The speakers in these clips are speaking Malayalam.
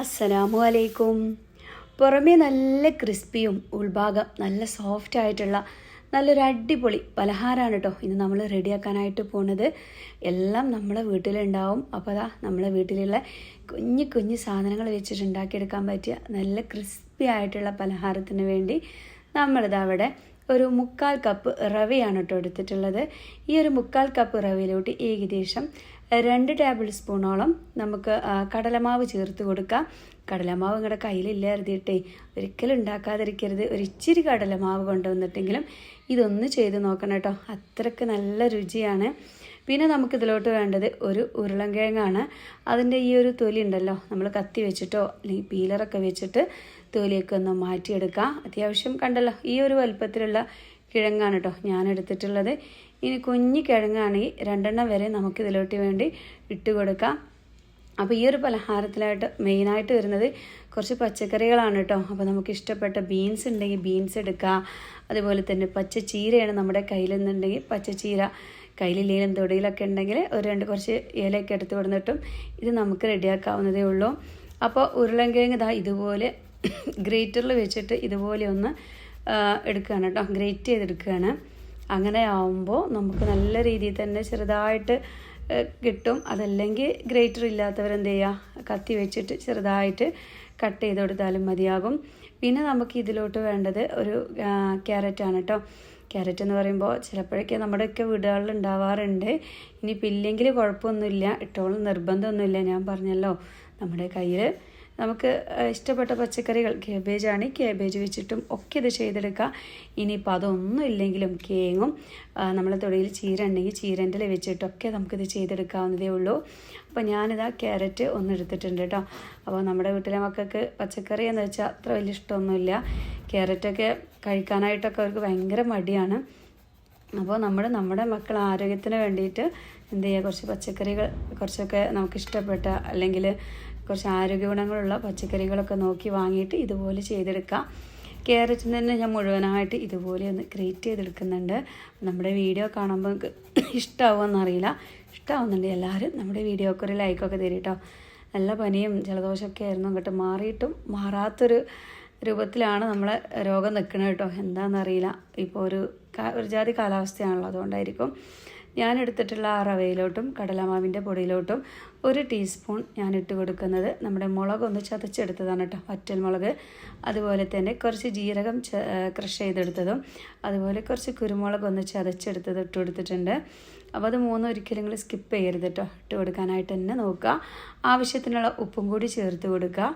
അസ്സലാമു അലൈക്കും. പുറമേ നല്ല ക്രിസ്പിയും ഉൾഭാഗം നല്ല സോഫ്റ്റ് ആയിട്ടുള്ള നല്ലൊരു അടിപൊളി പലഹാരമാണ് കേട്ടോ ഇന്ന് നമ്മൾ റെഡിയാക്കാനായിട്ട് പോണത്. എല്ലാം നമ്മളെ വീട്ടിലുണ്ടാവും. അപ്പോൾ അതാ നമ്മളെ വീട്ടിലുള്ള കുഞ്ഞു കുഞ്ഞു സാധനങ്ങൾ വെച്ചിട്ട് ഉണ്ടാക്കിയെടുക്കാൻ പറ്റിയ നല്ല ക്രിസ്പി ആയിട്ടുള്ള പലഹാരത്തിന് വേണ്ടി നമ്മളിതവിടെ ഒരു മുക്കാൽ കപ്പ് റവയാണ് കേട്ടോ എടുത്തിട്ടുള്ളത്. ഈ ഒരു മുക്കാൽ കപ്പ് റവയിലോട്ട് ഏകദേശം രണ്ട് ടേബിൾ സ്പൂണോളം നമുക്ക് കടലമാവ് ചേർത്ത് കൊടുക്കാം. കടലമാവ് നിങ്ങളുടെ കയ്യിലില്ല ഒരിക്കലും ഉണ്ടാക്കാതിരിക്കരുത്. ഒരു ഇച്ചിരി കടലമാവ് കൊണ്ടുവന്നിട്ടെങ്കിലും ഇതൊന്ന് ചെയ്ത് നോക്കണം കേട്ടോ. അത്രയ്ക്ക് നല്ല രുചിയാണ്. പിന്നെ നമുക്കിതിലോട്ട് വേണ്ടത് ഒരു ഉരുളൻകിഴങ്ങാണ്. അതിന്റെ ഈ ഒരു തൊലി ഉണ്ടല്ലോ നമ്മൾ കത്തി വെച്ചിട്ടോ അല്ലെങ്കിൽ പീലറൊക്കെ വെച്ചിട്ട് തൊലിയൊക്കെ ഒന്ന് മാറ്റിയെടുക്കാം. അത്യാവശ്യം കണ്ടല്ലോ ഈ ഒരു വലുപ്പത്തിലുള്ള കിഴങ്ങാണ് കേട്ടോ ഞാൻ എടുത്തിട്ടുള്ളത് ഇനി കുഞ്ഞു കിഴങ്ങാണെങ്കിൽ രണ്ടെണ്ണം വരെ നമുക്ക് ഇതിലോട്ട് വേണ്ടി ഇട്ട് കൊടുക്കാം. അപ്പോൾ ഈ ഒരു പലഹാരത്തിലായിട്ട് മെയിനായിട്ട് വരുന്നത് കുറച്ച് പച്ചക്കറികളാണ് കേട്ടോ. അപ്പോൾ നമുക്ക് ഇഷ്ടപ്പെട്ട ബീൻസ് ഉണ്ടെങ്കിൽ ബീൻസ് എടുക്കുക അതുപോലെ തന്നെ പച്ച ചീരയാണ് നമ്മുടെ കയ്യിലെന്നുണ്ടെങ്കിൽ പച്ച ചീര കയ്യിലില്ലെങ്കിലും തൊടിയിലൊക്കെ ഉണ്ടെങ്കിൽ ഒരു രണ്ട് കുറച്ച് ഇലയൊക്കെ എടുത്ത് കൊടുത്തിട്ടും ഇത് നമുക്ക് റെഡിയാക്കാവുന്നതേ ഉള്ളൂ. അപ്പോൾ ഉരുളൻകിഴങ്ങ് ഇതാ ഇതുപോലെ ഗ്രേറ്ററിൽ വെച്ചിട്ട് ഇതുപോലെ ഒന്ന് എടുക്കുകയാണ് കേട്ടോ. ഗ്രേറ്റ് ചെയ്തെടുക്കുകയാണ്. അങ്ങനെ ആവുമ്പോൾ നമുക്ക് നല്ല രീതിയിൽ തന്നെ ചെറുതായിട്ട് കിട്ടും. അതല്ലെങ്കിൽ ഗ്രേറ്റർ ഇല്ലാത്തവരെന്ത് ചെയ്യുക കത്തി വെച്ചിട്ട് ചെറുതായിട്ട് കട്ട് ചെയ്ത് കൊടുത്താലും മതിയാകും. പിന്നെ നമുക്ക് ഇതിലോട്ട് വേണ്ടത് ഒരു ക്യാരറ്റാണ് കേട്ടോ ക്യാരറ്റ് എന്ന് പറയുമ്പോൾ ചിലപ്പോഴൊക്കെ നമ്മുടെയൊക്കെ വീടുകളിൽ ഉണ്ടാവാറുണ്ട്. ഇനിയിപ്പോൾ ഇല്ലെങ്കിൽ കുഴപ്പമൊന്നുമില്ല. ഇട്ടോളും നിർബന്ധമൊന്നുമില്ല. ഞാൻ പറഞ്ഞല്ലോ. നമ്മുടെ കയ്യിൽ നമുക്ക് ഇഷ്ടപ്പെട്ട പച്ചക്കറികൾ കേബേജ് ആണ്. കേബേജ് വെച്ചിട്ടും ഒക്കെ ഇത് ചെയ്തെടുക്കുക ഇനിയിപ്പോൾ അതൊന്നും ഇല്ലെങ്കിലും കേങ്ങും നമ്മളെ തൊടിയിൽ ചീര ഉണ്ടെങ്കിൽ ചീരന്റെ വെച്ചിട്ടൊക്കെ നമുക്കിത് ചെയ്തെടുക്കാവുന്നതേ ഉള്ളൂ. അപ്പോൾ ഞാനിതാ ക്യാരറ്റ് ഒന്ന് എടുത്തിട്ടുണ്ട് കേട്ടോ. അപ്പോൾ നമ്മുടെ വീട്ടിലെ മക്കൾക്ക് പച്ചക്കറി എന്ന് വെച്ചാൽ അത്ര വലിയ ഇഷ്ടമൊന്നുമില്ല. ക്യാരറ്റൊക്കെ കഴിക്കാനായിട്ടൊക്കെ അവർക്ക് ഭയങ്കര മടിയാണ്. അപ്പോൾ നമ്മൾ നമ്മുടെ മക്കൾ ആരോഗ്യത്തിന് വേണ്ടിയിട്ട് എന്ത് ചെയ്യുക? കുറച്ച് പച്ചക്കറികൾ കുറച്ചൊക്കെ നമുക്ക് ഇഷ്ടപ്പെട്ട അല്ലെങ്കിൽ കുറച്ച് ആരോഗ്യ ഗുണങ്ങളുള്ള പച്ചക്കറികളൊക്കെ നോക്കി വാങ്ങിയിട്ട് ഇതുപോലെ ചെയ്തെടുക്കാം. ക്യാരറ്റിന് തന്നെ ഞാൻ മുഴുവനായിട്ട് ഇതുപോലെ ഒന്ന് ക്രിയേറ്റ് ചെയ്തെടുക്കുന്നുണ്ട്. നമ്മുടെ വീഡിയോ കാണുമ്പോൾ ഇഷ്ടമാവുമെന്നറിയില്ല ഇഷ്ടമാവുന്നുണ്ട് എല്ലാവരും. നമ്മുടെ വീഡിയോക്ക് ഒരു ലൈക്കൊക്കെ തരും കേട്ടോ നല്ല പനിയും ജലദോഷമൊക്കെ ആയിരുന്നു. അങ്ങോട്ട് മാറിയിട്ടും മാറാത്തൊരു രൂപത്തിലാണ് നമ്മളെ രോഗം നിൽക്കുന്നത് കേട്ടോ എന്താണെന്നറിയില്ല ഇപ്പോൾ ഒരു ഒരു ജാതി കാലാവസ്ഥയാണല്ലോ. അതുകൊണ്ടായിരിക്കും ഞാൻ എടുത്തിട്ടുള്ള ആ റവയിലോട്ടും കടലമാവിന്റെ പൊടിയിലോട്ടും ഒരു ടീസ്പൂൺ ഞാൻ ഇട്ട് കൊടുക്കുന്നത്. നമ്മുടെ മുളക് ഒന്ന് ചതച്ചെടുത്തതാണ് കേട്ടോ വറ്റൽ മുളക്. അതുപോലെ തന്നെ കുറച്ച് ജീരകം ക്രഷ് ചെയ്തെടുത്തതും അതുപോലെ കുറച്ച് കുരുമുളക് ഒന്ന് ചതച്ചെടുത്തത് ഇട്ട് കൊടുത്തിട്ടുണ്ട്. അപ്പോൾ അത് മൂന്നും ഒരിക്കലും നിങ്ങൾ സ്കിപ്പ് ചെയ്യരുത് കേട്ടോ ഇട്ട് കൊടുക്കാനായിട്ട് തന്നെ നോക്കുക ആവശ്യത്തിനുള്ള ഉപ്പും കൂടി ചേർത്ത് കൊടുക്കുക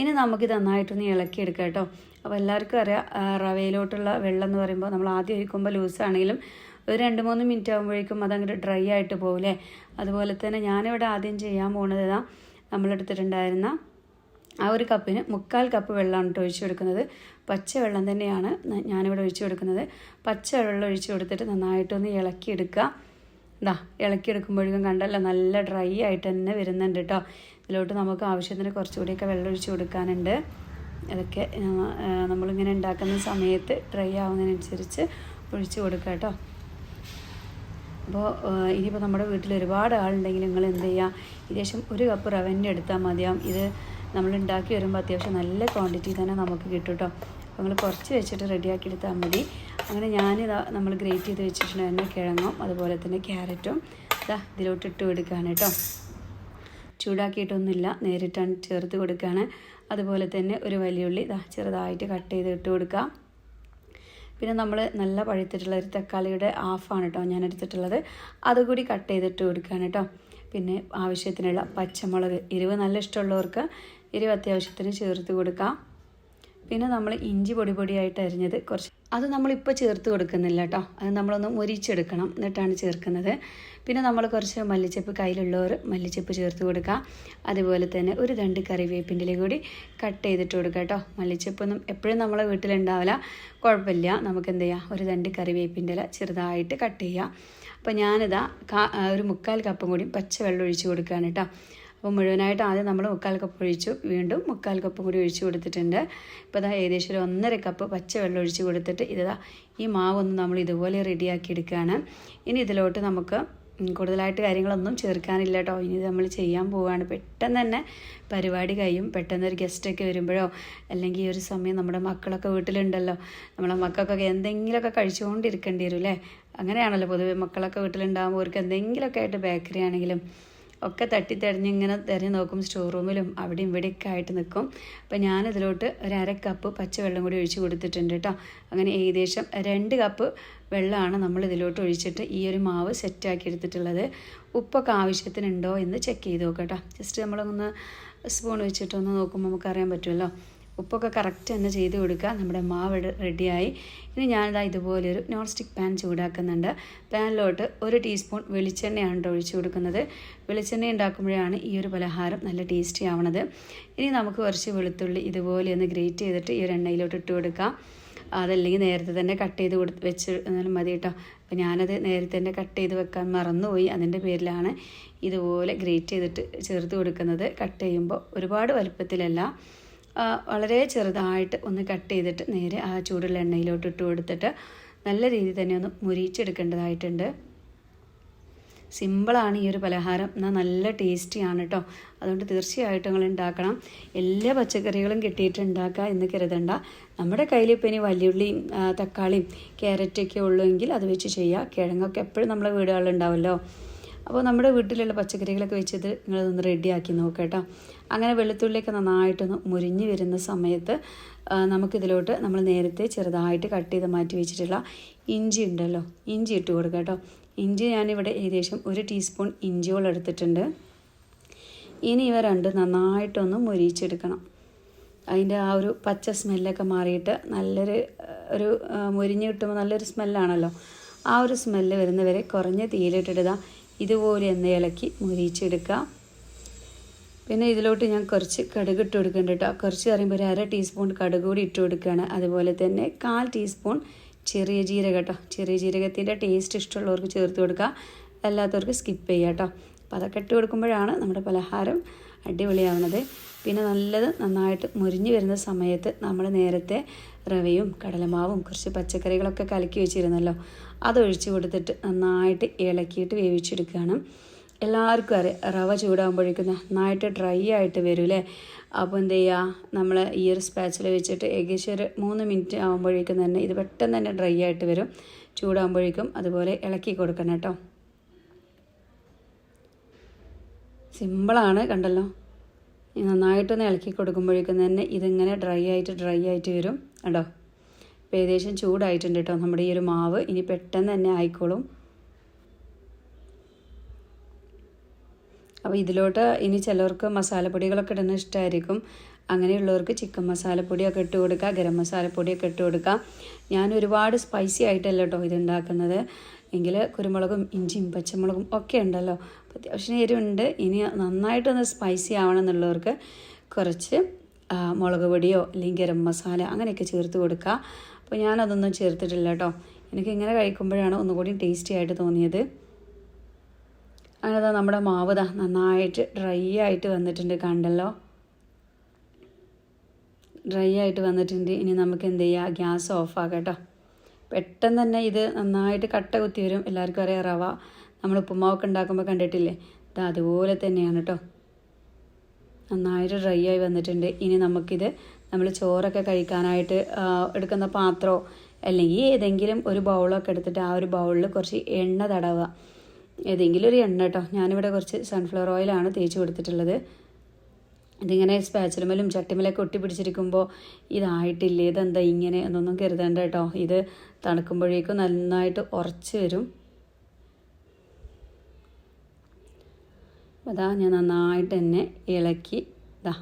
ഇനി നമുക്ക് നന്നായിട്ടൊന്ന് ഇളക്കിയെടുക്കാം കേട്ടോ അപ്പോൾ എല്ലാവർക്കും അറിയാം റവയിലോട്ടുള്ള വെള്ളം എന്ന് പറയുമ്പോൾ നമ്മൾ ആദ്യം ഒഴിക്കുമ്പോൾ ലൂസാണെങ്കിലും ഒരു രണ്ട് മൂന്ന് മിനിറ്റ് ആകുമ്പോഴേക്കും അതങ്ങോട്ട് ഡ്രൈ ആയിട്ട് പോകില്ലേ അതുപോലെ തന്നെ ഞാനിവിടെ ആദ്യം ചെയ്യാൻ പോകുന്നത് ഇതാ നമ്മളെടുത്തിട്ടുണ്ടായിരുന്ന ആ ഒരു കപ്പിന് മുക്കാൽ കപ്പ് വെള്ളമാണ് കേട്ടോ ഒഴിച്ചു കൊടുക്കുന്നത്. പച്ച വെള്ളം തന്നെയാണ് ഞാനിവിടെ ഒഴിച്ചു കൊടുക്കുന്നത്. പച്ച വെള്ളം ഒഴിച്ചു കൊടുത്തിട്ട് നന്നായിട്ടൊന്ന് ഇളക്കിയെടുക്കുക. ഇതാ ഇളക്കിയെടുക്കുമ്പോഴേക്കും കണ്ടല്ലോ നല്ല ഡ്രൈ ആയിട്ട് തന്നെ വരുന്നുണ്ട് കേട്ടോ ഇതിലോട്ട് നമുക്ക് ആവശ്യത്തിന് കുറച്ചുകൂടിയൊക്കെ വെള്ളം ഒഴിച്ചു കൊടുക്കാനുണ്ട്. അതൊക്കെ നമ്മളിങ്ങനെ ഉണ്ടാക്കുന്ന സമയത്ത് ഡ്രൈ ആവുന്നതിനനുസരിച്ച് ഒഴിച്ചു കൊടുക്കുക കേട്ടോ അപ്പോൾ ഇനിയിപ്പോൾ നമ്മുടെ വീട്ടിൽ ഒരുപാട് ആളുണ്ടെങ്കിൽ നിങ്ങൾ എന്ത് ചെയ്യുക? ഏകദേശം ഒരു കപ്പ് റവന്യൂ എടുത്താൽ മതിയാവും. ഇത് നമ്മൾ ഉണ്ടാക്കി വരുമ്പോൾ അത്യാവശ്യം നല്ല ക്വാണ്ടിറ്റി തന്നെ നമുക്ക് കിട്ടും കേട്ടോ. നിങ്ങൾ കുറച്ച് വെച്ചിട്ട് റെഡിയാക്കി എടുത്താൽ മതി. അങ്ങനെ ഞാനിതാ നമ്മൾ ഗ്രേറ്റ് ചെയ്ത് വെച്ചിട്ടുണ്ടായിരുന്ന കിഴങ്ങും അതുപോലെ തന്നെ ക്യാരറ്റും ഇതാ ഇതിലോട്ട് ഇട്ട് കൊടുക്കുകയാണ് കേട്ടോ. ചൂടാക്കിയിട്ടൊന്നുമില്ല നേരിട്ടാണ് ചേർത്ത് കൊടുക്കുകയാണ്. അതുപോലെ തന്നെ ഒരു വലിയുള്ളി ഇതാ ചെറുതായിട്ട് കട്ട് ചെയ്ത് ഇട്ട് കൊടുക്കുക പിന്നെ നമ്മൾ നല്ല പഴുത്തിട്ടുള്ള ഒരു തക്കാളിയുടെ ഹാഫാണ് കേട്ടോ ഞാൻ എടുത്തിട്ടുള്ളത് അതുകൂടി കട്ട് ചെയ്തിട്ട് കൊടുക്കുകയാണ് കേട്ടോ പിന്നെ ആവശ്യത്തിനുള്ള പച്ചമുളക് എരിവ് നല്ല ഇഷ്ടമുള്ളവർക്ക് എരിവ് അത്യാവശ്യത്തിന് ചേർത്ത് കൊടുക്കാം. പിന്നെ നമ്മൾ ഇഞ്ചി പൊടി പൊടിയായിട്ട് അരിഞ്ഞത് കുറച്ച് അത് നമ്മളിപ്പോൾ ചേർത്ത് കൊടുക്കുന്നില്ല കേട്ടോ അത് നമ്മളൊന്ന് മുരിച്ചെടുക്കണം എന്നിട്ടാണ് ചേർക്കുന്നത്. പിന്നെ നമ്മൾ കുറച്ച് മല്ലിച്ചപ്പ് കയ്യിലുള്ളവർ മല്ലിച്ചപ്പ് ചേർത്ത് കൊടുക്കുക. അതുപോലെ തന്നെ ഒരു രണ്ട് കറിവേപ്പിന്റെ കൂടി കട്ട് ചെയ്തിട്ട് കൊടുക്കുക കേട്ടോ മല്ലിച്ചപ്പൊന്നും എപ്പോഴും നമ്മളെ വീട്ടിലുണ്ടാവില്ല. കുഴപ്പമില്ല. നമുക്ക് എന്ത് ചെയ്യാം? ഒരു രണ്ട് കറിവേപ്പിന്റെ ഇല ചെറുതായിട്ട് കട്ട് ചെയ്യുക അപ്പോൾ ഞാനിതാ ഒരു മുക്കാൽ കപ്പും കൂടി പച്ചവെള്ളം ഒഴിച്ച് കൊടുക്കുകയാണ് കേട്ടോ അപ്പോൾ മുഴുവനായിട്ട് ആദ്യം നമ്മൾ മുക്കാൽ കപ്പ് ഒഴിച്ചു. വീണ്ടും മുക്കാൽ കപ്പ് കൂടി ഒഴിച്ചു കൊടുത്തിട്ടുണ്ട്. ഇപ്പോൾ ഇതാ ഏകദേശം ഒരു ഒന്നര കപ്പ് പച്ചവെള്ളം ഒഴിച്ചു കൊടുത്തിട്ട് ഇതാ ഈ മാവൊന്ന് നമ്മൾ ഇതുപോലെ റെഡിയാക്കി എടുക്കുകയാണ്. ഇനി ഇതിലോട്ട് നമുക്ക് കൂടുതലായിട്ട് കാര്യങ്ങളൊന്നും ചേർക്കാനില്ല കേട്ടോ. ഇനി നമ്മൾ ചെയ്യാൻ പോവുകയാണ്. പെട്ടെന്ന് തന്നെ പരിപാടി കഴിയും. പെട്ടെന്ന് ഒരു ഗസ്റ്റൊക്കെ വരുമ്പോഴോ അല്ലെങ്കിൽ ഈ ഒരു സമയം നമ്മുടെ മക്കളൊക്കെ വീട്ടിലുണ്ടല്ലോ. നമ്മളെ മക്കൾക്കൊക്കെ എന്തെങ്കിലുമൊക്കെ കഴിച്ചുകൊണ്ടിരിക്കേണ്ടി വരും അല്ലേ? അങ്ങനെയാണല്ലോ പൊതുവെ മക്കളൊക്കെ വീട്ടിലുണ്ടാകുമ്പോൾ അവർക്ക് എന്തെങ്കിലുമൊക്കെ ആയിട്ട് ബേക്കറി ആണെങ്കിലും ഒക്കെ തട്ടിത്തടഞ്ഞ് ഇങ്ങനെ തിരഞ്ഞ് നോക്കും സ്റ്റോർ റൂമിലും അവിടെയും ഇവിടെയൊക്കെ ആയിട്ട് നിൽക്കും അപ്പോൾ ഞാനിതിലോട്ട് ഒരു അര കപ്പ് പച്ചവെള്ളം കൂടി ഒഴിച്ച് കൊടുത്തിട്ടുണ്ട് കേട്ടോ അങ്ങനെ ഏകദേശം രണ്ട് കപ്പ് വെള്ളമാണ് നമ്മൾ ഇതിലോട്ട് ഒഴിച്ചിട്ട് ഈ ഒരു മാവ് സെറ്റാക്കി എടുത്തിട്ടുള്ളത്. ഉപ്പൊക്കെ ആവശ്യത്തിനുണ്ടോ എന്ന് ചെക്ക് ചെയ്ത് നോക്കാം കേട്ടോ ജസ്റ്റ് നമ്മളൊന്ന് സ്പൂൺ വെച്ചിട്ടൊന്ന് നോക്കുമ്പോൾ നമുക്കറിയാൻ പറ്റുമല്ലോ ഉപ്പൊക്കെ കറക്റ്റ് തന്നെ ചെയ്ത് കൊടുക്കുക. നമ്മുടെ മാവ് റെഡിയായി. ഇനി ഞാനിതാ ഇതുപോലൊരു നോൺ സ്റ്റിക്ക് പാൻ ചൂടാക്കുന്നുണ്ട്. പാനിലോട്ട് ഒരു ടീസ്പൂൺ വെളിച്ചെണ്ണയാണ് ഒഴിച്ചു കൊടുക്കുന്നത്. വെളിച്ചെണ്ണ ഉണ്ടാക്കുമ്പോഴാണ് ഈ ഒരു പലഹാരം നല്ല ടേസ്റ്റി ആവണത്. ഇനി നമുക്ക് കുറച്ച് വെളുത്തുള്ളി ഇതുപോലെ ഒന്ന് ഗ്രേറ്റ് ചെയ്തിട്ട് ഈ ഒരു എണ്ണയിലോട്ട് ഇട്ട് കൊടുക്കാം. അതല്ലെങ്കിൽ നേരത്തെ തന്നെ കട്ട് ചെയ്ത് കൊടുത്ത് വെച്ച് എന്നാലും മതി കേട്ടോ. അപ്പോൾ ഞാനത് നേരത്തെ തന്നെ കട്ട് ചെയ്ത് വെക്കാൻ മറന്നുപോയി. അതിന്റെ പേരിലാണ് ഇതുപോലെ ഗ്രേറ്റ് ചെയ്തിട്ട് ചേർത്ത് കൊടുക്കുന്നത്. കട്ട് ചെയ്യുമ്പോൾ ഒരുപാട് വലുപ്പത്തിലല്ല. വളരെ ചെറുതായിട്ട് ഒന്ന് കട്ട് ചെയ്തിട്ട് നേരെ ആ ചൂടുള്ള എണ്ണയിലോട്ട് ഇട്ട് കൊടുത്തിട്ട് നല്ല രീതിയിൽ തന്നെ ഒന്ന് മുരിച്ചെടുക്കേണ്ടതായിട്ടുണ്ട് സിമ്പിളാണ് ഈ ഒരു പലഹാരം. എന്നാൽ നല്ല ടേസ്റ്റിയാണ് കേട്ടോ അതുകൊണ്ട് തീർച്ചയായിട്ടും നിങ്ങൾ ഉണ്ടാക്കണം. എല്ലാ പച്ചക്കറികളും കിട്ടിയിട്ട് ഉണ്ടാക്കുക എന്ന് കരുതണ്ട. നമ്മുടെ കയ്യിൽ ഇപ്പോൾ ഇനി വലിയുള്ളിയും തക്കാളിയും ക്യാരറ്റൊക്കെ ഉള്ളുവെങ്കിൽ അത് വെച്ച് ചെയ്യുക. കിഴങ്ങൊക്കെ എപ്പോഴും നമ്മുടെ വീടുകളിൽ ഉണ്ടാവുമല്ലോ അപ്പോൾ നമ്മുടെ വീട്ടിലുള്ള പച്ചക്കറികളൊക്കെ വെച്ചത് നിങ്ങളതൊന്ന് റെഡിയാക്കി നോക്കുക കേട്ടോ. അങ്ങനെ വെളുത്തുള്ളിയൊക്കെ നന്നായിട്ടൊന്ന് മുരിഞ്ഞ് വരുന്ന സമയത്ത് നമുക്കിതിലോട്ട് നമ്മൾ നേരത്തെ ചെറുതായിട്ട് കട്ട് ചെയ്ത് മാറ്റി വെച്ചിട്ടുള്ള ഇഞ്ചി ഉണ്ടല്ലോ ഇഞ്ചി ഇട്ട് കൊടുക്കുക കേട്ടോ. ഇഞ്ചി ഞാനിവിടെ ഏകദേശം ഒരു ടീസ്പൂൺ ഇഞ്ചിയോളം എടുത്തിട്ടുണ്ട്. ഇനി ഇവ രണ്ട് നന്നായിട്ടൊന്ന് മുരിച്ചെടുക്കണം അതിന്റെ ആ ഒരു പച്ച സ്മെല്ലൊക്കെ മാറിയിട്ട് നല്ലൊരു ഒരു മുരിഞ്ഞ് കിട്ടുമ്പോൾ നല്ലൊരു സ്മെല്ലാണല്ലോ. ആ ഒരു സ്മെല്ല് വരുന്നവരെ കുറഞ്ഞ തീയിലിട്ടിടുക ഇതുപോലെ ഒന്ന് ഇളക്കി മുരിച്ചെടുക്കാം പിന്നെ ഇതിലോട്ട് ഞാൻ കുറച്ച് കടുക് ഇട്ട് കൊടുക്കുന്നുണ്ട് കേട്ടോ. കുറച്ച് പറയുമ്പോൾ ഒരു അര ടീസ്പൂൺ കടുക് കൂടി ഇട്ട് കൊടുക്കുകയാണ്. അതുപോലെ തന്നെ കാൽ ടീസ്പൂൺ ചെറിയ ജീരകം കേട്ടോ. ചെറിയ ജീരകത്തിന്റെ ടേസ്റ്റ് ഇഷ്ടമുള്ളവർക്ക് ചേർത്ത് കൊടുക്കുക. അല്ലാത്തവർക്ക് സ്കിപ്പ് ചെയ്യാം കേട്ടോ. അപ്പോൾ അതൊക്കെ ഇട്ട് കൊടുക്കുമ്പോഴാണ് നമ്മുടെ പലഹാരം അടിപൊളിയാവുന്നത്. പിന്നെ നല്ലത് നന്നായിട്ട് മുരിഞ്ഞു വരുന്ന സമയത്ത് നമ്മൾ നേരത്തെ റവയും കടലമാവും കുറച്ച് പച്ചക്കറികളൊക്കെ കലക്കി വെച്ചിരുന്നല്ലോ അതൊഴിച്ച് കൊടുത്തിട്ട് നന്നായിട്ട് ഇളക്കിയിട്ട് വേവിച്ചെടുക്കുകയാണ്. എല്ലാവർക്കും അറിയാം റവ ചൂടാകുമ്പോഴേക്കും നന്നായിട്ട് ഡ്രൈ ആയിട്ട് വരും അല്ലേ? അപ്പോൾ എന്ത് ചെയ്യുക? നമ്മൾ ഈ ഒരു സ്പാച്ചിൽ വെച്ചിട്ട് ഏകദേശം ഒരു മൂന്ന് മിനിറ്റ് ആകുമ്പോഴേക്കും തന്നെ ഇത് പെട്ടെന്ന് തന്നെ ഡ്രൈ ആയിട്ട് വരും. ചൂടാകുമ്പോഴേക്കും അതുപോലെ ഇളക്കി കൊടുക്കണം കേട്ടോ. സിമ്പിളാണ് കണ്ടല്ലോ? നന്നായിട്ടൊന്ന് ഇളക്കി കൊടുക്കുമ്പോഴേക്കും തന്നെ ഇതിങ്ങനെ ഡ്രൈ ആയിട്ട് ഡ്രൈ ആയിട്ട് വരും കണ്ടോ? ഇപ്പോൾ ഏകദേശം ചൂടായിട്ടുണ്ട് കേട്ടോ നമ്മുടെ ഈ ഒരു മാവ്. ഇനി പെട്ടെന്ന് തന്നെ ആയിക്കോളും. അപ്പോൾ ഇതിലോട്ട് ഇനി ചിലവർക്ക് മസാലപ്പൊടികളൊക്കെ ഇടുന്ന ഇഷ്ടമായിരിക്കും അങ്ങനെയുള്ളവർക്ക് ചിക്കൻ മസാലപ്പൊടിയൊക്കെ ഇട്ട് കൊടുക്കുക ഗരം മസാലപ്പൊടിയൊക്കെ ഇട്ട് കൊടുക്കുക ഞാൻ ഒരുപാട് സ്പൈസി ആയിട്ടല്ല കേട്ടോ ഇത് ഉണ്ടാക്കുന്നത്. എങ്കിൽ കുരുമുളകും ഇഞ്ചിയും പച്ചമുളകും ഒക്കെ ഉണ്ടല്ലോ. അത്യാവശ്യം എരിവുണ്ട് ഇനി നന്നായിട്ടൊന്ന് സ്പൈസി ആവണം എന്നുള്ളവർക്ക് കുറച്ച് മുളക് പൊടിയോ അല്ലെങ്കിൽ ഗരം മസാല അങ്ങനെയൊക്കെ ചേർത്ത് കൊടുക്കുക. അപ്പോൾ ഞാനതൊന്നും ചേർത്തിട്ടില്ല കേട്ടോ എനിക്ക് ഇങ്ങനെ കഴിക്കുമ്പോഴാണ് ഒന്നുകൂടി ടേസ്റ്റി ആയിട്ട് തോന്നിയത്. അങ്ങനെ നമ്മുടെ മാവ് ദാ നന്നായിട്ട് ഡ്രൈ ആയിട്ട് വന്നിട്ടുണ്ട് കണ്ടല്ലോ. ഡ്രൈ ആയിട്ട് വന്നിട്ടുണ്ട്. ഇനി നമുക്ക് എന്ത് ചെയ്യുക ഗ്യാസ് ഓഫ് കേട്ടോ പെട്ടെന്ന് തന്നെ ഇത് നന്നായിട്ട് കട്ട കുത്തി വരും. എല്ലാവർക്കും അറിയാം റവ. നമ്മൾ ഉപ്പുമാവൊക്കെ ഉണ്ടാക്കുമ്പോൾ കണ്ടിട്ടില്ലേ? ഇത് അതുപോലെ തന്നെയാണ് കേട്ടോ നന്നായിട്ട് ഡ്രൈ ആയി വന്നിട്ടുണ്ട്. ഇനി നമുക്കിത് നമ്മൾ ചോറൊക്കെ കഴിക്കാനായിട്ട് എടുക്കുന്ന പാത്രമോ അല്ലെങ്കിൽ ഏതെങ്കിലും ഒരു ബൗളൊക്കെ എടുത്തിട്ട് ആ ഒരു ബൗളിൽ കുറച്ച് എണ്ണ തടവുക. ഏതെങ്കിലും ഒരു എണ്ണ കേട്ടോ ഞാനിവിടെ കുറച്ച് സൺഫ്ലവർ ഓയിലാണ് തേച്ച് കൊടുത്തിട്ടുള്ളത്. ഇതിങ്ങനെ സ്പാച്ചിലുമലും ചട്ടിമലൊക്കെ ഒട്ടി പിടിച്ചിരിക്കുമ്പോൾ ഇതായിട്ടില്ലേ? ഇതെന്താ ഇങ്ങനെ എന്നൊന്നും കരുതേണ്ട കേട്ടോ ഇത് തണുക്കുമ്പോഴേക്കും നന്നായിട്ട് ഉറച്ച് വരും. അതാ ഞാൻ നന്നായിട്ട് തന്നെ ഇളക്കി ഇതാ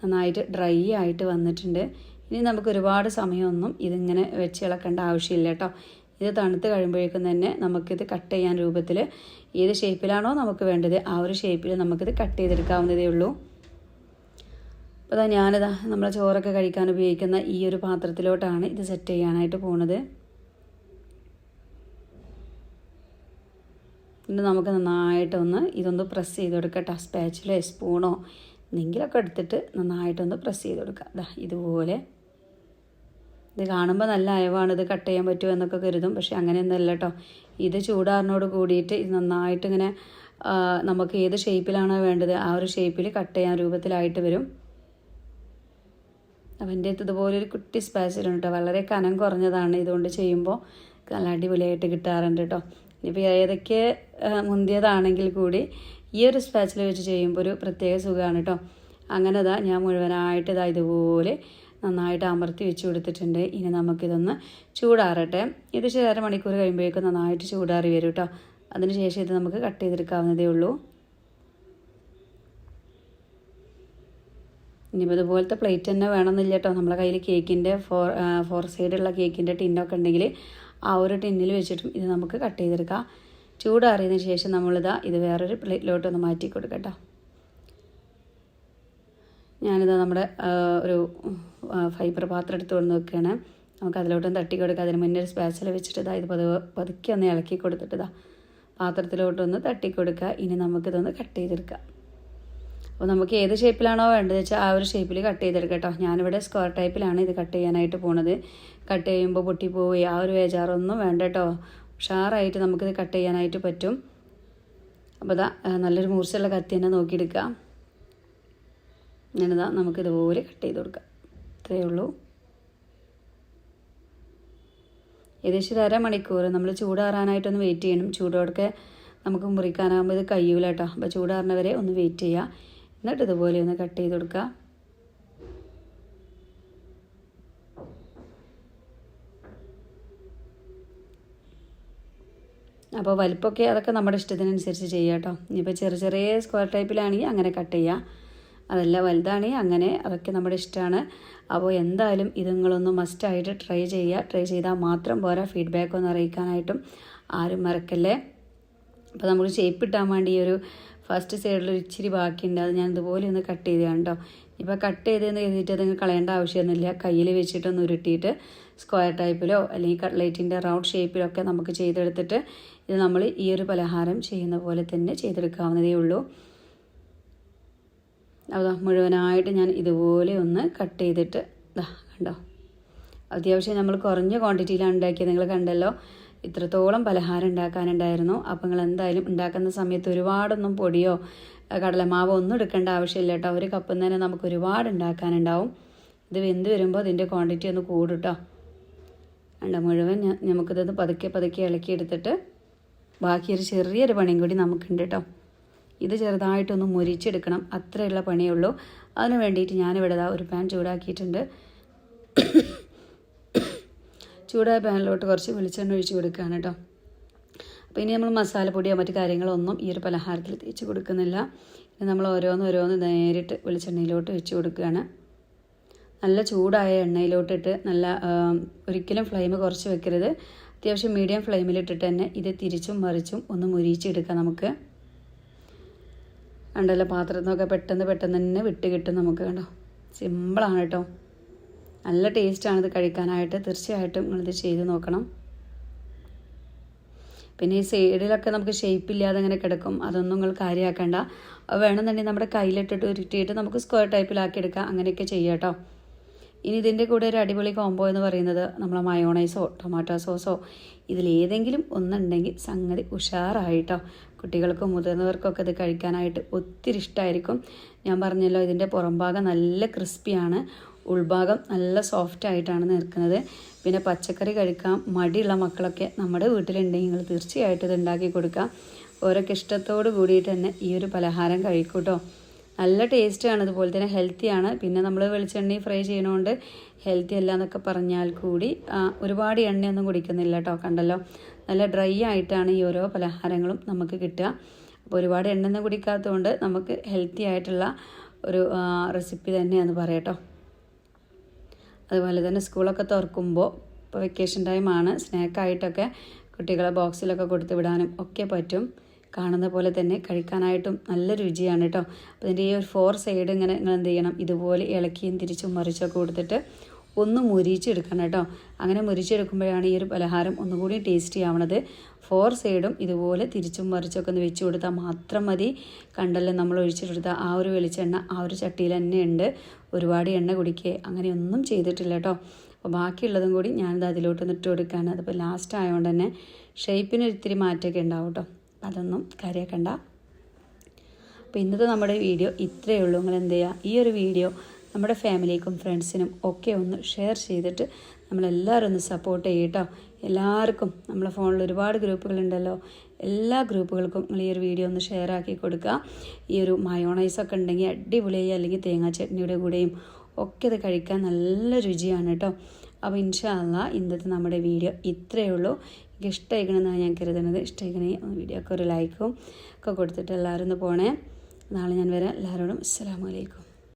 നന്നായിട്ട് ഡ്രൈ ആയിട്ട് വന്നിട്ടുണ്ട്. ഇനി നമുക്ക് ഒരുപാട് സമയമൊന്നും ഇതിങ്ങനെ വെച്ച് ഇളക്കേണ്ട ആവശ്യമില്ല കേട്ടോ. ഇത് തണുത്ത് കഴിയുമ്പോഴേക്കും തന്നെ നമുക്കിത് കട്ട് ചെയ്യാൻ രൂപത്തിൽ ഏത് ഷേപ്പിലാണോ നമുക്ക് വേണ്ടത് ആ ഒരു ഷേപ്പിൽ നമുക്കിത് കട്ട് ചെയ്തെടുക്കാവുന്നതേ ഉള്ളൂ. അപ്പോൾ അതാ ഞാനിതാ നമ്മളെ ചോറൊക്കെ കഴിക്കാൻ ഉപയോഗിക്കുന്ന ഈ ഒരു പാത്രത്തിലോട്ടാണ് ഇത് സെറ്റ് ചെയ്യാനായിട്ട് പോണത്. പിന്നെ നമുക്ക് നന്നായിട്ടൊന്ന് ഇതൊന്ന് പ്രസ് ചെയ്ത് കൊടുക്കട്ടെ സ്പാച്ചിലോ സ്പൂണോ എന്തെങ്കിലുമൊക്കെ എടുത്തിട്ട് നന്നായിട്ടൊന്ന് പ്രസ് ചെയ്ത് കൊടുക്കുക ദാ ഇതുപോലെ. ഇത് കാണുമ്പോൾ നല്ല അയവാണ്. ഇത് കട്ട് ചെയ്യാൻ പറ്റുമോ എന്നൊക്കെ കരുതും. പക്ഷേ അങ്ങനെയൊന്നുമല്ല കേട്ടോ ഇത് ചൂടാറിനോട് കൂടിയിട്ട് ഇത് നന്നായിട്ട് ഇങ്ങനെ നമുക്ക് ഏത് ഷേപ്പിലാണോ വേണ്ടത് ആ ഒരു ഷേപ്പിൽ കട്ട് ചെയ്യാൻ രൂപത്തിലായിട്ട് വരും. അപ്പം എന്റെ അടുത്ത് ഇതുപോലെ ഒരു കുട്ടി സ്പാച്ചിലുണ്ട് വളരെ കനം കുറഞ്ഞതാണ്. ഇതുകൊണ്ട് ചെയ്യുമ്പോൾ നല്ല അടിപൊളിയായിട്ട് കിട്ടാറുണ്ട് കേട്ടോ ഇനിയിപ്പോൾ ഏതൊക്കെ മുന്തിയതാണെങ്കിൽ കൂടി ഈ ഒരു സ്പാച്ചിൽ വെച്ച് ചെയ്യുമ്പോൾ ഒരു പ്രത്യേക സുഖമാണ് കേട്ടോ അങ്ങനെ ഇതാ ഞാൻ മുഴുവനായിട്ട് ഇതാ ഇതുപോലെ നന്നായിട്ട് അമർത്തി വെച്ച് കൊടുത്തിട്ടുണ്ട്. ഇനി നമുക്കിതൊന്ന് ചൂടാറട്ടെ. ഇത് പക്ഷേ അര മണിക്കൂർ കഴിയുമ്പോഴേക്കും നന്നായിട്ട് ചൂടാറി വരും കേട്ടോ അതിനുശേഷം ഇത് നമുക്ക് കട്ട് ചെയ്തെടുക്കാവുന്നതേ ഉള്ളൂ. ഇനിയിപ്പോൾ ഇതുപോലത്തെ പ്ലേറ്റ് തന്നെ വേണമെന്നില്ല കേട്ടോ നമ്മളെ കയ്യിൽ കേക്കിന്റെ ഫോർ ഫോർ സൈഡുള്ള കേക്കിന്റെ ടിന്നൊക്കെ ഉണ്ടെങ്കിൽ ആ ഒരു ടിന്നിൽ വെച്ചിട്ടും ഇത് നമുക്ക് കട്ട് ചെയ്തെടുക്കാം. ചൂടാറിയതിന് ശേഷം നമ്മളിതാ ഇത് വേറൊരു പ്ലേറ്റിലോട്ടൊന്ന് മാറ്റി കൊടുക്കട്ടോ. ഞാനിതാ നമ്മുടെ ഒരു ഫൈബർ പാത്രം എടുത്ത് കൊണ്ട് നോക്കുകയാണ്. നമുക്ക് അതിലോട്ടൊന്ന് തട്ടി കൊടുക്കുക അതിന് മുന്നേ ഒരു സ്പാച്ചിൽ വെച്ചിട്ട് ഇതാ ഇത് പതുക്കെ പതുക്കെ ഒന്ന് ഇളക്കി കൊടുത്തിട്ട് പാത്രത്തിലോട്ടൊന്ന് തട്ടി കൊടുക്കുക. ഇനി നമുക്കിതൊന്ന് കട്ട് ചെയ്തെടുക്കാം. അപ്പോൾ നമുക്ക് ഏത് ഷേപ്പിലാണോ വേണ്ടത് വെച്ചാൽ ആ ഒരു ഷേപ്പിൽ കട്ട് ചെയ്തെടുക്കാം കേട്ടോ. ഞാനിവിടെ സ്ക്വയർ ടൈപ്പിലാണ് ഇത് കട്ട് ചെയ്യാനായിട്ട് പോണത്. കട്ട് ചെയ്യുമ്പോൾ പൊട്ടിപ്പോയി. ആ ഒരു വേജാറൊന്നും വേണ്ട കേട്ടോ ഉഷാറായിട്ട് നമുക്കിത് കട്ട് ചെയ്യാനായിട്ട് പറ്റും. അപ്പോൾ ഇതാ നല്ലൊരു മൂർച്ചയുള്ള കത്തി തന്നെ നോക്കിയെടുക്കാം ഞാനിതാ നമുക്കിതുപോലെ കട്ട് ചെയ്ത് കൊടുക്കാം. ഇത്രയേ ഉള്ളൂ. ഏകദേശം ഒരു അരമണിക്കൂർ. നമ്മൾ ചൂടാറാനായിട്ടൊന്ന് വെയിറ്റ് ചെയ്യണം. ചൂടോടൊക്കെ നമുക്ക് മുറിക്കാനാകുമ്പോൾ ഇത് കഴിയൂല കേട്ടോ. അപ്പോൾ ചൂടാറുന്നവരെ ഒന്ന് വെയിറ്റ് ചെയ്യുക. എന്നിട്ട് ഇതുപോലെ ഒന്ന് കട്ട് ചെയ്ത് കൊടുക്കുക. അപ്പോൾ വലിപ്പമൊക്കെ അതൊക്കെ നമ്മുടെ ഇഷ്ടത്തിനനുസരിച്ച് ചെയ്യുക കേട്ടോ. ഇനിയിപ്പോൾ ചെറിയ ചെറിയ സ്ക്വയർ ടൈപ്പിലാണെങ്കിൽ അങ്ങനെ കട്ട് ചെയ്യുക അതല്ല വലുതാണെങ്കിൽ അങ്ങനെ അതൊക്കെ നമ്മുടെ ഇഷ്ടമാണ് അപ്പോൾ എന്തായാലും ഇത് നിങ്ങളൊന്ന് മസ്റ്റായിട്ട് ട്രൈ ചെയ്യുക ട്രൈ ചെയ്താൽ മാത്രം പോരാ ഫീഡ്ബാക്ക് ഒന്ന് അറിയിക്കാനായിട്ടും ആരും മറക്കല്ലേ? അപ്പോൾ നമുക്ക് ഷേപ്പ് ഇട്ടാൻ വേണ്ടി ഒരു ഫസ്റ്റ് സൈഡിൽ ഇച്ചിരി ബാക്കിയുണ്ട്. അത് ഞാൻ ഇതുപോലെ ഒന്ന് കട്ട് ചെയ്ത് കണ്ടോ ഇപ്പോൾ കട്ട് ചെയ്തെന്ന് എഴുതിയിട്ട് അത് കളയേണ്ട ആവശ്യമൊന്നുമില്ല. കയ്യിൽ വെച്ചിട്ടൊന്ന് ഉരുട്ടിയിട്ട് സ്ക്വയർ ടൈപ്പിലോ അല്ലെങ്കിൽ കട്ട്ലേറ്റിന്റെ റൗണ്ട് ഷേപ്പിലോ ഒക്കെ നമുക്ക് ചെയ്തെടുത്തിട്ട് ഇത് നമ്മൾ ഈ ഒരു പലഹാരം ചെയ്യുന്ന പോലെ തന്നെ ചെയ്തെടുക്കാവുന്നതേ ഉള്ളൂ. അതാ മുഴുവനായിട്ട് ഞാൻ ഇതുപോലെ ഒന്ന് കട്ട് ചെയ്തിട്ട് ഇതാ കണ്ടോ? അത്യാവശ്യം നമ്മൾ കുറഞ്ഞ ക്വാണ്ടിറ്റിയിലാണ് ഉണ്ടാക്കിയത്. നിങ്ങൾ കണ്ടല്ലോ ഇത്രത്തോളം പലഹാരം ഉണ്ടാക്കാനുണ്ടായിരുന്നു. അപ്പോൾ നിങ്ങൾ എന്തായാലും ഉണ്ടാക്കുന്ന സമയത്ത് ഒരുപാടൊന്നും പൊടിയോ കടലമാവോ ഒന്നും എടുക്കേണ്ട ആവശ്യമില്ല കേട്ടോ. ഒരു കപ്പം തന്നെ നമുക്ക് ഒരുപാട് ഉണ്ടാക്കാനുണ്ടാവും. ഇത് വെന്ത് വരുമ്പോൾ അതിന്റെ ക്വാണ്ടിറ്റി ഒന്ന് കൂടും കേട്ടോ കണ്ടോ? മുഴുവൻ നമുക്കിതൊന്ന് നമുക്കിത് പതുക്കെ പതുക്കെ ഇളക്കി എടുത്തിട്ട് ബാക്കിയൊരു ചെറിയൊരു പണിയും കൂടി നമുക്കുണ്ട് കേട്ടോ ഇത് ചെറുതായിട്ടൊന്ന് മുരിച്ചെടുക്കണം. അത്രയുള്ള പണിയേ ഉള്ളൂ. അതിന് വേണ്ടിയിട്ട് ഞാനിവിടെ ഒരു പാൻ ചൂടാക്കിയിട്ടുണ്ട്. ചൂടായ പാനിലോട്ട് കുറച്ച് വെളിച്ചെണ്ണ ഒഴിച്ച് കൊടുക്കുകയാണ് കേട്ടോ അപ്പോൾ ഇനി നമ്മൾ മസാലപ്പൊടിയോ മറ്റു കാര്യങ്ങളൊന്നും ഈ ഒരു പലഹാരത്തിൽ തേച്ച് കൊടുക്കുന്നില്ല. നമ്മൾ ഓരോന്ന് ഓരോന്ന് നേരിട്ട് വെളിച്ചെണ്ണയിലോട്ട് വെച്ച് കൊടുക്കുകയാണ്. നല്ല ചൂടായ എണ്ണയിലോട്ടിട്ട് നല്ല ഒരിക്കലും ഫ്ലെയിം കുറച്ച് വെക്കരുത്. അത്യാവശ്യം മീഡിയം ഫ്ലെയിമിലിട്ടിട്ട് തന്നെ ഇത് തിരിച്ചും മറിച്ചും ഒന്ന് മുരിച്ചെടുക്കാം നമുക്ക്. കണ്ടല്ലോ പാത്രത്തിൽ നിന്നൊക്കെ പെട്ടെന്ന് പെട്ടെന്ന് തന്നെ വിട്ട് കിട്ടും നമുക്ക് കണ്ടോ? സിമ്പിളാണ് കേട്ടോ. നല്ല ടേസ്റ്റാണ് ഇത് കഴിക്കാനായിട്ട്. തീർച്ചയായിട്ടും നിങ്ങളിത് ചെയ്ത് നോക്കണം. പിന്നെ ഈ സൈഡിലൊക്കെ നമുക്ക് ഷേപ്പ് ഇല്ലാതെ അങ്ങനെ കിടക്കും. അതൊന്നും നിങ്ങൾ കാര്യമാക്കണ്ട വേണമെന്നുണ്ടെങ്കിൽ നമ്മുടെ കയ്യിലിട്ടിട്ട് ഉരുട്ടിയിട്ട് നമുക്ക് സ്ക്വയർ ടൈപ്പിലാക്കി എടുക്കാം. അങ്ങനെയൊക്കെ ചെയ്യാം കേട്ടോ. ഇനി ഇതിന്റെ കൂടെ ഒരു അടിപൊളി കോംബോ എന്ന് പറയുന്നത് നമ്മൾ മയോണൈസോ ടൊമാറ്റോ സോസോ ഇതിലേതെങ്കിലും ഒന്നുണ്ടെങ്കിൽ സംഗതി ഉഷാറായിട്ടോ. കുട്ടികൾക്കും മുതിർന്നവർക്കൊക്കെ ഇത് കഴിക്കാനായിട്ട് ഒത്തിരി ഇഷ്ടമായിരിക്കും ഞാൻ പറഞ്ഞല്ലോ ഇതിന്റെ പുറംഭാഗം നല്ല ക്രിസ്പിയാണ് ഉൾഭാഗം നല്ല സോഫ്റ്റ് ആയിട്ടാണ് നിൽക്കുന്നത്. പിന്നെ പച്ചക്കറി കഴിക്കാം. മടിയുള്ള മക്കളൊക്കെ നമ്മുടെ വീട്ടിലുണ്ടെങ്കിൽ നിങ്ങൾ തീർച്ചയായിട്ടും ഇത് ഉണ്ടാക്കി ഓരോക്കെ ഇഷ്ടത്തോട് കൂടിയിട്ട് തന്നെ ഈ ഒരു പലഹാരം കഴിക്കൂട്ടോ നല്ല ടേസ്റ്റാണ് അതുപോലെ തന്നെ ഹെൽത്തിയാണ് പിന്നെ നമ്മൾ വെളിച്ചെണ്ണ ഫ്രൈ ചെയ്യണോണ്ട് ഹെൽത്തി അല്ല എന്നൊക്കെ പറഞ്ഞാൽ കൂടി ഒരുപാട് എണ്ണയൊന്നും കുടിക്കുന്നില്ല കേട്ടോ കണ്ടല്ലോ? നല്ല ഡ്രൈ ആയിട്ടാണ് ഈ ഓരോ പലഹാരങ്ങളും നമുക്ക് കിട്ടുക. അപ്പോൾ ഒരുപാട് എണ്ണയൊന്നും കുടിക്കാത്തതുകൊണ്ട് നമുക്ക് ഹെൽത്തി ആയിട്ടുള്ള ഒരു റെസിപ്പി തന്നെയാണെന്ന് പറയാട്ടോ അതുപോലെ തന്നെ സ്കൂളൊക്കെ തുറക്കുമ്പോൾ ഇപ്പോൾ വെക്കേഷൻ ടൈമാണ് സ്നാക്കായിട്ടൊക്കെ കുട്ടികളെ ബോക്സിലൊക്കെ കൊടുത്തു വിടാനും ഒക്കെ പറ്റും. കാണുന്ന പോലെ തന്നെ കഴിക്കാനായിട്ടും നല്ല രുചിയാണ് കേട്ടോ അപ്പോൾ ഇതിന്റെ ഈ ഒരു ഫോർ സൈഡ് ഇങ്ങനെ നിങ്ങൾ എന്ത് ചെയ്യണം? ഇതുപോലെ ഇളക്കിയും തിരിച്ചും മറിച്ചൊക്കെ കൊടുത്തിട്ട് ഒന്ന് മുരിച്ചെടുക്കണം കേട്ടോ അങ്ങനെ മുരിച്ചെടുക്കുമ്പോഴാണ് ഈ ഒരു പലഹാരം ഒന്നുകൂടി ടേസ്റ്റി ആവണത്. ഫോർ സൈഡും ഇതുപോലെ തിരിച്ചും മറിച്ചൊക്കെ ഒന്ന് വെച്ച് കൊടുത്താൽ മാത്രം മതി. കണ്ടല്ലോ നമ്മൾ ഒഴിച്ചെടുത്ത ആ ഒരു വെളിച്ചെണ്ണ ആ ഒരു ചട്ടിയിൽ തന്നെ ഉണ്ട്. ഒരുപാട് എണ്ണ കുടിക്കുക അങ്ങനെയൊന്നും ചെയ്തിട്ടില്ല കേട്ടോ അപ്പോൾ ബാക്കിയുള്ളതും കൂടി ഞാനിത് അതിലോട്ടൊന്ന് ഇട്ട് കൊടുക്കുകയാണ് അതിപ്പോൾ ലാസ്റ്റ് ആയതുകൊണ്ട് തന്നെ ഷേപ്പിന് ഒരിത്തിരി മാറ്റമൊക്കെ ഉണ്ടാവും കേട്ടോ അതൊന്നും കാര്യമാക്കണ്ട അപ്പോൾ ഇന്നത്തെ നമ്മുടെ വീഡിയോ ഇത്രയേ ഉള്ളൂ. നിങ്ങൾ എന്ത് ചെയ്യുക? ഈ ഒരു വീഡിയോ നമ്മുടെ ഫാമിലിക്കും ഫ്രണ്ട്സിനും ഒക്കെ ഒന്ന് ഷെയർ ചെയ്തിട്ട് നമ്മളെല്ലാവരും ഒന്ന് സപ്പോർട്ട് ചെയ്യട്ടോ എല്ലാവർക്കും നമ്മളെ ഫോണിൽ ഒരുപാട് ഗ്രൂപ്പുകളുണ്ടല്ലോ എല്ലാ ഗ്രൂപ്പുകൾക്കും നിങ്ങൾ ഈ ഒരു വീഡിയോ ഒന്ന് ഷെയർ ആക്കി കൊടുക്കുക. ഈ ഒരു മയോണൈസൊക്കെ ഉണ്ടെങ്കിൽ അടിപൊളിയായി. അല്ലെങ്കിൽ തേങ്ങാ ചട്നിയുടെ കൂടെയും ഒക്കെ ഇത് കഴിക്കാൻ നല്ല രുചിയാണ് കേട്ടോ അപ്പോൾ ഇൻഷാല്ല ഇന്നത്തെ നമ്മുടെ വീഡിയോ ഇത്രയേ ഉള്ളൂ. എനിക്ക് ഇഷ്ടമായിക്കണമെന്നാണ് ഞാൻ കരുതുന്നത്. ഇഷ്ടമായിക്കണേ വീഡിയോ ഒക്കെ ഒരു ലൈക്കും ഒക്കെ കൊടുത്തിട്ട് എല്ലാവരും ഒന്ന് പോണേ. നാളെ ഞാൻ വരാം. എല്ലാവരോടും അസ്സാം വലൈക്കും